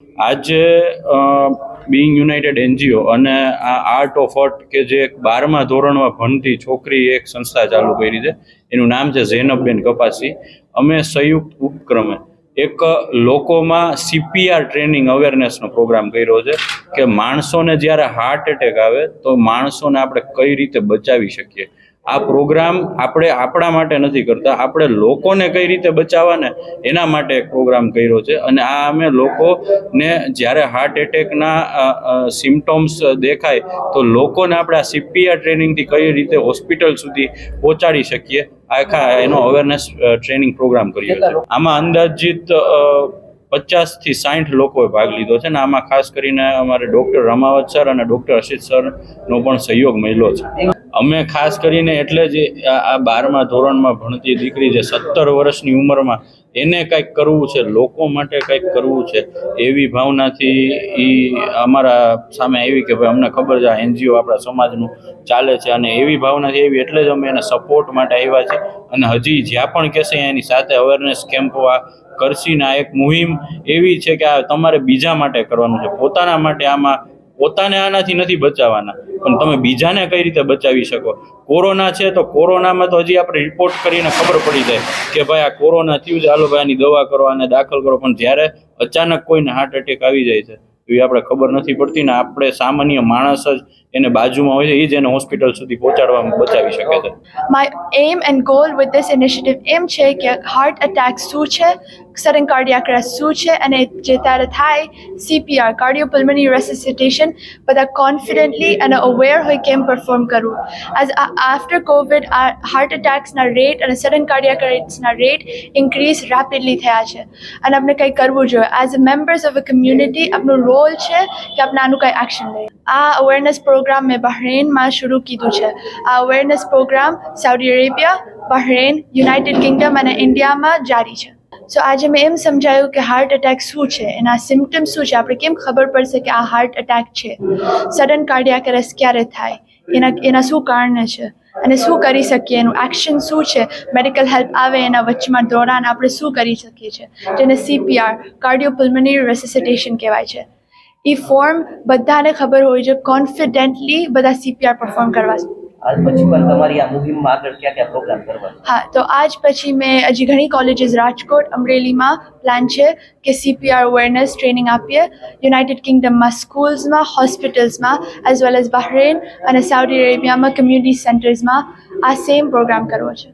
આજે Bing United NGO અને આ આર્ટ ઓફ અર્ટ કે જે એક બારમા ધોરણમાં ભણતી છોકરી એક સંસ્થા ચાલુ કરી છે. એનું નામ છે ઝેનબબેન કપાસી અમે સંયુક્ત ઉપક્રમે એક લોકોમાં સીપીઆર ટ્રેનિંગ અવેરનેસનો પ્રોગ્રામ કર્યો છે કે માણસોને જ્યારે હાર્ટ એટેક આવે તો માણસોને આપણે કઈ રીતે બચાવી શકીએ? આ પ્રોગ્રામ આપણે આપણા માટે નથી કરતા આપણે લોકોને કઈ રીતે બચાવવાને એના માટે એક પ્રોગ્રામ કર્યો છે. અને આ અમે લોકોને જ્યારે હાર્ટ એટેકના સિમ્ટોમ્સ દેખાય તો લોકોને આપણે આ સીપીઆર ટ્રેનિંગથી કઈ રીતે હોસ્પિટલ સુધી પહોંચાડી શકીએ આખા એનો અવેરનેસ ટ્રેનિંગ પ્રોગ્રામ કર્યો છે આમાં અંદાજિત પચાસથી સાઠ લોકોએ ભાગ લીધો છે અને આમાં ખાસ કરીને અમારે ડૉક્ટર રમાવત સર અને ડૉક્ટર અશિત સરનો પણ સહયોગ મળ્યો છે. અમે ખાસ કરીને એટલે જ આ બારમા ધોરણમાં ભણતી દીકરી જે સત્તર વર્ષની ઉંમરમાં એને કંઈક કરવું છે, લોકો માટે કંઈક કરવું છે, એવી ભાવનાથી એ અમારા સામે આવી કે ભાઈ અમને ખબર છે આ એનજીઓ આપણા સમાજનું ચાલે છે અને એવી ભાવનાથી એવી એટલે જ અમે એને સપોર્ટ માટે આવ્યા છીએ અને હજી જ્યાં પણ કહેશે એની સાથે અવેરનેસ કેમ્પો આ કરશીના એક મુહિમ એવી છે કે આ તમારે બીજા માટે કરવાનું છે. પોતાના માટે આમાં પોતાને આનાથી નથી બચાવવાના પણ તમે બીજાને કઈ રીતે બચાવી શકો? કોરોના છે તો કોરોનામાં તો હજી આપણે રિપોર્ટ કરીને ખબર પડી જાય કે ભાઈ આ કોરોના થયું છે. હાલો ભાઈ દવા કરો, આને દાખલ કરો. પણ જ્યારે અચાનક કોઈને હાર્ટ એટેક આવી જાય છે એવી આપણે ખબર નથી પડતી ને આપણે સામાન્ય માણસ જ એને બાજુમાં હોય છે એ જ એને હોસ્પિટલ સુધી પહોંચાડવામાં બચાવી શકે છે. My aim and goal with this initiative એમ છે કે હાર્ટ અટેક શું છે સડન કાર્ડિયાક અરેસ્ટ શું છે અને જે ત્યારે થાય સીપીઆર કાર્ડિયોપલ્મની રેસિસિટેશન બધા કોન્ફિડન્ટલી અને અવેર હોય કેમ પરફોર્મ કરવું. એઝ આફ્ટર કોવિડ આ હાર્ટ એટેક્સના રેટ અને સડન કાર્ડિયાક અરેસ્ટના રેટ ઇન્ક્રીઝ રેપિડલી થયા છે. અને આપણે કંઈ કરવું જોઈએ. As a members of a community આપણો રોલ છે કે આપણે આનું કંઈ એક્શન લઈએ. આ અવેરનેસ પ્રોગ્રામ મેં બહરેનમાં શરૂ કીધું છે. આ awareness program Saudi Arabia Bahrain United Kingdom અને ઇન્ડિયામાં જારી છે. સો આજે મેં એમ સમજાયું કે હાર્ટ એટેક શું છે? એના સિમ્ટમ્સ શું છે? આપણે કેમ ખબર પડશે કે આ હાર્ટ એટેક છે? સડન કાર્ડિયાક અરેસ્ટ ક્યારે થાય? એના એના શું કારણે છે? અને શું કરી શકીએ? એનું એક્શન શું છે? મેડિકલ હેલ્પ આવે એના વચમાં દોરાન આપણે શું કરી શકીએ છીએ? જેને સીપીઆર કાર્ડિયોપલ્મની રેસિસિટેશન કહેવાય છે. એ ફોર્મ બધાને ખબર હોય છે કોન્ફિડન્ટલી બધા સીપીઆર પરફોર્મ કરવા આજ પછી પણ તમારી આ મુહિમમાં આગળ ક્યાં ક્યાં પ્રોગ્રામ કરવા હા તો આજ પછી મેં હજી ઘણી કોલેજીસ રાજકોટ અમરેલીમાં પ્લાન છે કે સીપીઆર અવેરનેસ ટ્રેનિંગ આપીએ. યુનાઇટેડ કિંગડમમાં સ્કૂલ્સમાં હોસ્પિટલ્સમાં એઝ વેલ એઝ બહરેન અને સાઉદી અરેબિયામાં કમ્યુનિટી સેન્ટર્સમાં આ સેમ પ્રોગ્રામ કરવો છે.